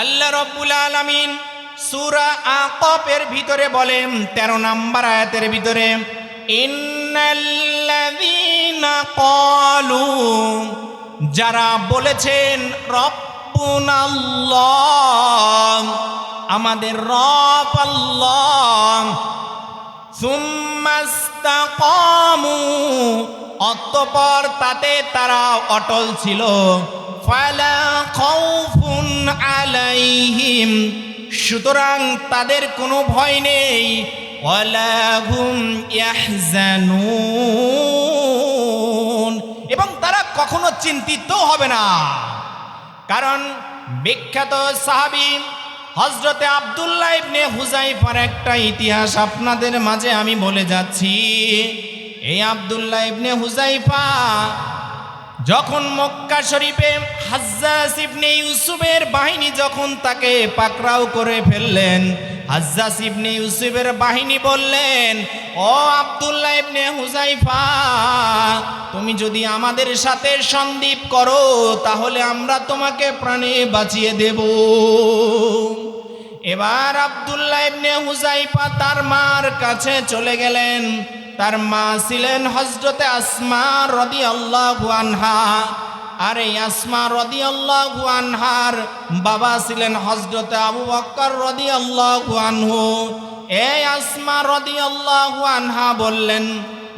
আল্লাহ রব্বুল আলামিন সূরা আকফের ভিতরে বলেন 13 নম্বর আয়াতের ভিতরে ক্বালু যারা বলেছেন, রব্বুনাল্লাহ আমাদের রব আল্লাহ। অতঃপর তাতে তারা অটল ছিল। ফালা খাউফুন আলাইহিম সুতরাং তাদের কোনো ভয় নেই। এবং তারা কখনো চিন্তিত হবে না। কারণ বিখ্যাত সাহাবী হজরতে আবদুল্লাহ ইবনে হুজাইফার একটা ইতিহাস আপনাদের মাঝে আমি বলে যাচ্ছি। এই আবদুল্লাহ ইবনে হুজাইফা যখন মক্কা শরীফে হাজ্জাস ইবনে ইউসুফের বাহিনী যখন তাকে পাকড়াও করে ফেললেন হাজ্জাস ইবনে ইউসুফের বাহিনী বললেন, ও আবদুল্লাহ ইবনে হুজাইফা তুমি যদি আমাদের সাথে সন্দীপ করো, তাহলে আমরা তোমাকে প্রাণে বাঁচিয়ে দেব। এবার আবদুল্লাহ ইবনে হুজাইফা তার মার কাছে চলে গেলেন। তার মা ছিলেন হজরতে আসমা রদি আল্লাহ আনহা। আর এই আসমা রদি আল্লাহ আনহার বাবা ছিলেন হজরতে আবু বক্কর রদি আল্লাহ আনহু। এই আসমা রদি আল্লাহ আনহা বললেন,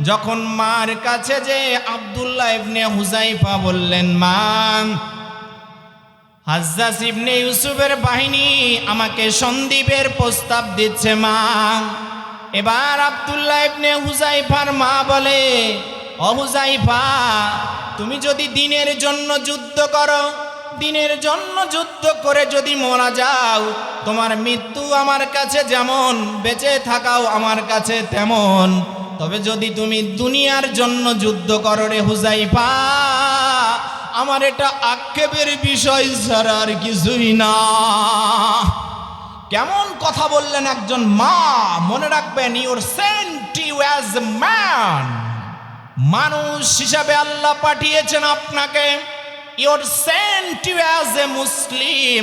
যখন মার কাছে যে আবদুল্লাহ ইবনে হুজাইফা বললেন, মা হাজ্জাস ইবনে ইউসুফের বাহিনী আমাকে সন্দীপের প্রস্তাব দিচ্ছে, মা। এবার আব্দুল্লাহ ইবনে হুজাইফার মা বলে, ও হুজাইফা তুমি যদি দিনের জন্য যুদ্ধ করো, দিনের জন্য যুদ্ধ করে যদি মারা যাও, তোমার মৃত্যু আমার কাছে যেমন, বেঁচে থাকাও আমার কাছে তেমন। তবে যদি তুমি দুনিয়ার জন্য যুদ্ধ করো রে হুজাইফা আমার এটা আক্ষেপের বিষয় ছাড়া আর কিছুই না। কেমন কথা বললেন একজন মা? মনে রাখবেন your sent you as man মানুষ হিসাবে আল্লাহ পাঠিয়েছেন আপনাকে। Your sent you as a Muslim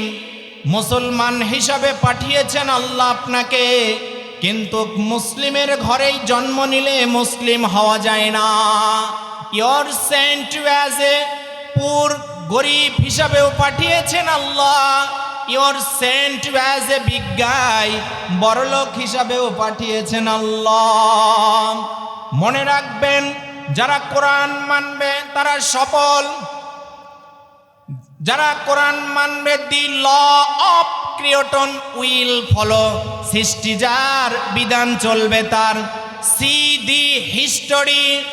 মুসলমান হিসাবে পাঠিয়েছেন আল্লাহ আপনাকে। কিন্তু মুসলিমের ঘরেই জন্ম নিলে মুসলিম হওয়া যায় না। ইউর সেন্ট অ্যাজ এ পুর গরিব হিসাবেও পাঠিয়েছেন Allah. Your sent as a বিজ্ঞাই বড়লোক হিসাবেও পাঠিয়েছেন আল্লাহ। মনে রাখবেন, যারা কোরআন মানবে, তারা সফল। যারা কোরআন মানবে, the law of creation will follow. সৃষ্টি যার বিধান চলবে তার। See the history.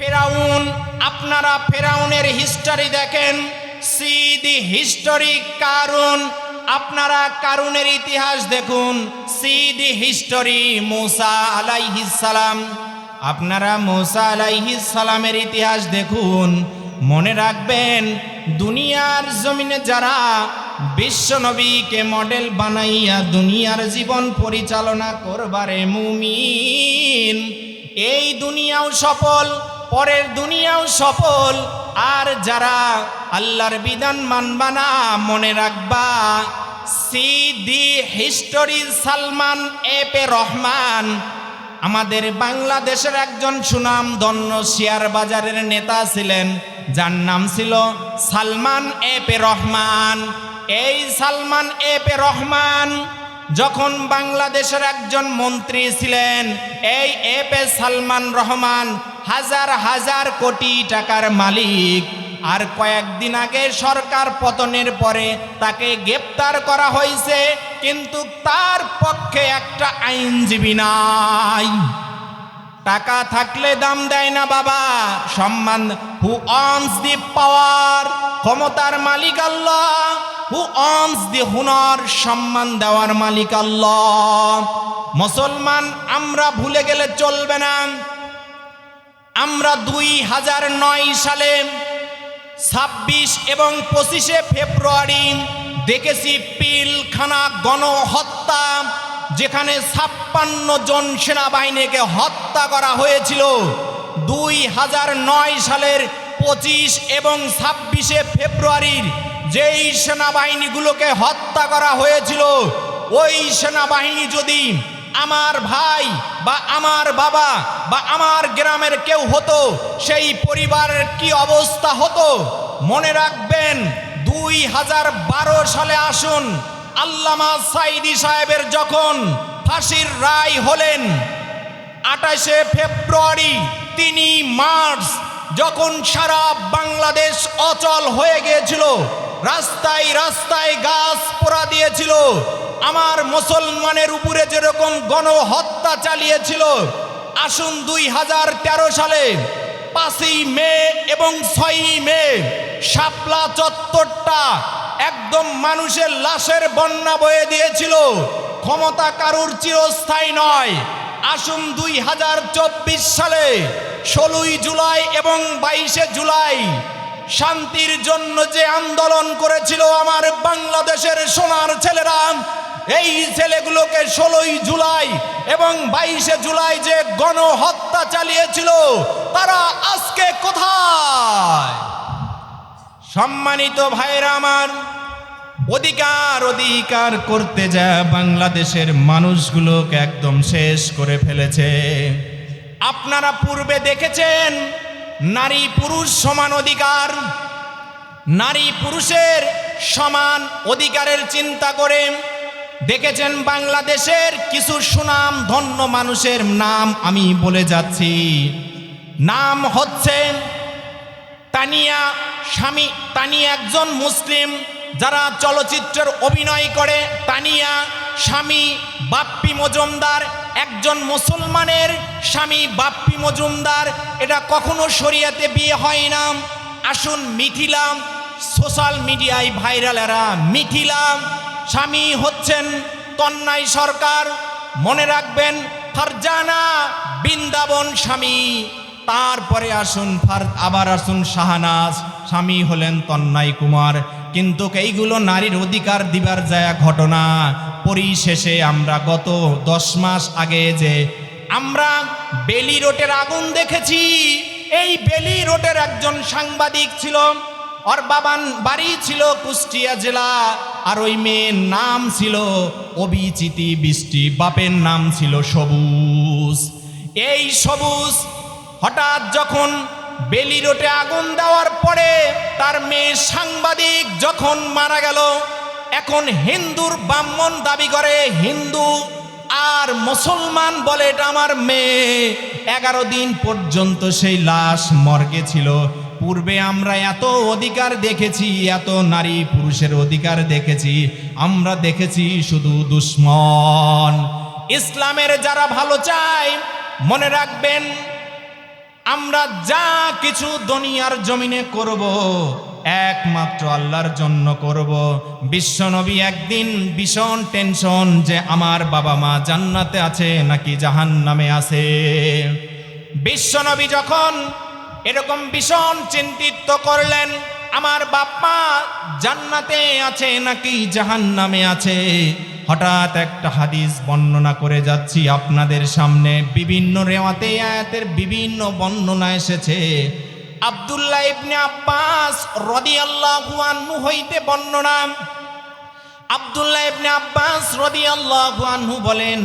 ফেরাউন, আপনারা ফেরাউনের হিস্টোরি দেখেন। সি দি হিস্টোরি কারুন আপনারা কারুনের ইতিহাস দেখুন। সি দি হিস্টোরি মুসা সালাম। আপনারা মুসা সালামের ইতিহাস দেখুন। মনে রাখবেন, দুনিয়ার জমিনে যারা বিশ্ব নবীকে মডেল বানাইয়া দুনিয়ার জীবন পরিচালনা করবারে মুমিন, এই দুনিয়াও সফল, পরের দুনিয়াও সফল। আর যারা আল্লাহর বিধান মানবা না, মনে রাখবা সি দি হিস্টোরি সালমান এ পে রহমান। আমাদের বাংলাদেশের একজন সুনাম ধন্য শেয়ার বাজারের নেতা ছিলেন, যার নাম ছিল সালমান এ পে রহমান। এই সালমান এ পে রহমান যখন বাংলাদেশের একজন মন্ত্রী ছিলেন, এই এ পে সালমান রহমান হাজার হাজার কোটি টাকার মালিক। আর কয়েকদিন আগে সরকার পতনের পরে তাকে গ্রেপ্তার করা হয়েছে, কিন্তু তার পক্ষে একটা আইনজীবী নাই। টাকা থাকলে দাম দেয় না বাবা, সম্মান। হু অনস দি পাওয়ার ক্ষমতার মালিক আল্লাহ। হু অনস দি হুনর সম্মান দেওয়ার মালিক আল্লাহ। মুসলমান, আমরা ভুলে গেলে চলবে না। আমরা দুই হাজার নয় সালে ছাব্বিশ এবং পঁচিশে ফেব্রুয়ারি দেখেছি পিলখানা গণহত্যা, যেখানে ছাপ্পান্ন জন সেনাবাহিনীকে হত্যা করা হয়েছিল। দুই হাজার নয় সালের পঁচিশ এবং ছাব্বিশে ফেব্রুয়ারির যেই সেনাবাহিনীগুলোকে হত্যা করা হয়েছিল, ওই সেনাবাহিনী যদি আমার ভাই বা আমার বাবা বা আমার গ্রামের কেউ হতো, সেই পরিবারের কি অবস্থা হতো? মনে রাখবেন, দুই হাজার বারো সালে আসুন, আল্লামা সাইদি সাহেবের যখন ফাঁসির রায় হলেন, আঠাশে ফেব্রুয়ারি তিনি মার্চ, যখন সারা বাংলাদেশ অচল হয়ে গিয়েছিল, রাস্তায় রাস্তায় গাছ পোড়া দিয়েছিল আমার মুসলমানের উপরে যেরকম গণহত্যা চালিয়েছিল, আসুন দুই হাজার তেরো সালে পাঁচই মে এবং ছয়ই মে শাপলা চত্বরটা একদম মানুষের লাশের বন্যা বয়ে দিয়েছিল। ক্ষমতা কারুর চিরস্থায়ী নয়। আসুন দুই হাজার চব্বিশ সালে ষোলোই জুলাই এবং বাইশে জুলাই শান্তির জন্য যে আন্দোলন করেছিল আমার বাংলাদেশের সোনার ছেলেরা এই ছেলেগুলোকে ষোলোই জুলাই এবং বাইশে জুলাই যে গণহত্যা চালিয়েছিল, তারা আজকে কোথায়? সম্মানিত ভাইরা আমার, অধিকার অধিকার করতে যা বাংলাদেশের মানুষগুলোকে একদম শেষ করে ফেলেছে। আপনারা পূর্বে দেখেছেন, নারী পুরুষ সমান অধিকার, নারী পুরুষের সমান অধিকারের চিন্তা করে দেখেছেন বাংলাদেশের কিছু সুনাম ধন্য মানুষের নাম আমি বলে যাচ্ছি। নাম হচ্ছে তানিয়া স্বামী, তানিয়া একজন মুসলিম যারা চলচ্চিত্রের অভিনয় করে। তানিয়া স্বামী বাপ্পি মজুমদার, একজন মুসলমানের স্বামী বাপ্পি মজুমদার। এটা কখনো শরিয়াতে বিয়ে হয় না। আসুন মিথিলা সোশ্যাল মিডিয়ায় ভাইরাল এরা মিথিলা স্বামী হচ্ছেন তন্নাই সরকার। মনে রাখবেন, ফারজানা বৃন্দাবন স্বামী। তারপরে আসুন, ফার আবার আসুন শাহানাজ। স্বামী হলেন তন্নাই কুমার। কিন্তু এইগুলো নারীর অধিকার দিবার যায় ঘটনা, পরিশেষে আমরা গত দশ মাস আগে যে আমরা বেলি রোডের আগুন দেখেছি, এই বেলি রোডের একজন সাংবাদিক ছিল। ওর বাবান বাড়ি ছিল কুষ্টিয়া জেলা। আর ওই মেয়ের নাম ছিল অবিচিতি বৃষ্টি, বাপের নাম ছিল সবুজ। এই সবুজ হঠাৎ যখন বেলি রোডে আগুন দেওয়ার পরে তার মেয়ে সাংবাদিক যখন মারা গেল, এখন হিন্দুর ব্রাহ্মণ দাবি করে হিন্দু আর মুসলমান বলে এটা আমার মেয়ে। এগারো দিন পর্যন্ত সেই লাশ মর্গে ছিল। পূর্বে আমরা এত অধিকার দেখেছি, এত নারী পুরুষের অধিকার দেখেছি, আমরা দেখেছি শুধু দুশ্মন। ইসলামের যারা ভালো চায়, মনে রাখবেন, আমরা যা কিছু দুনিয়ার জমিনে করব, একমাত্র আল্লাহর জন্য করব। বিশ্বনবী একদিন ভীষণ টেনশন যে আমার বাবা মা জান্নাতে আছে নাকি জাহান্নামে আছে। বিশ্বনবী যখন এরকম ভীষণ চিন্তিত করলেন, আমার বাপ্পা জান্নাতে আছে নাকি জাহান্নামে আছে? হঠাৎ একটা হাদিস বর্ণনা করে যাচ্ছি আপনাদের সামনে। বিভিন্ন রেওয়াতে আয়াতের বিভিন্ন বর্ণনা এসেছে। আব্দুল্লাহ ইবনে আব্বাস রাদিয়াল্লাহু আনহু হইতে বর্ণনা। আব্দুল্লাহ ইবনে আব্বাস রাদিয়াল্লাহু আনহু বলেন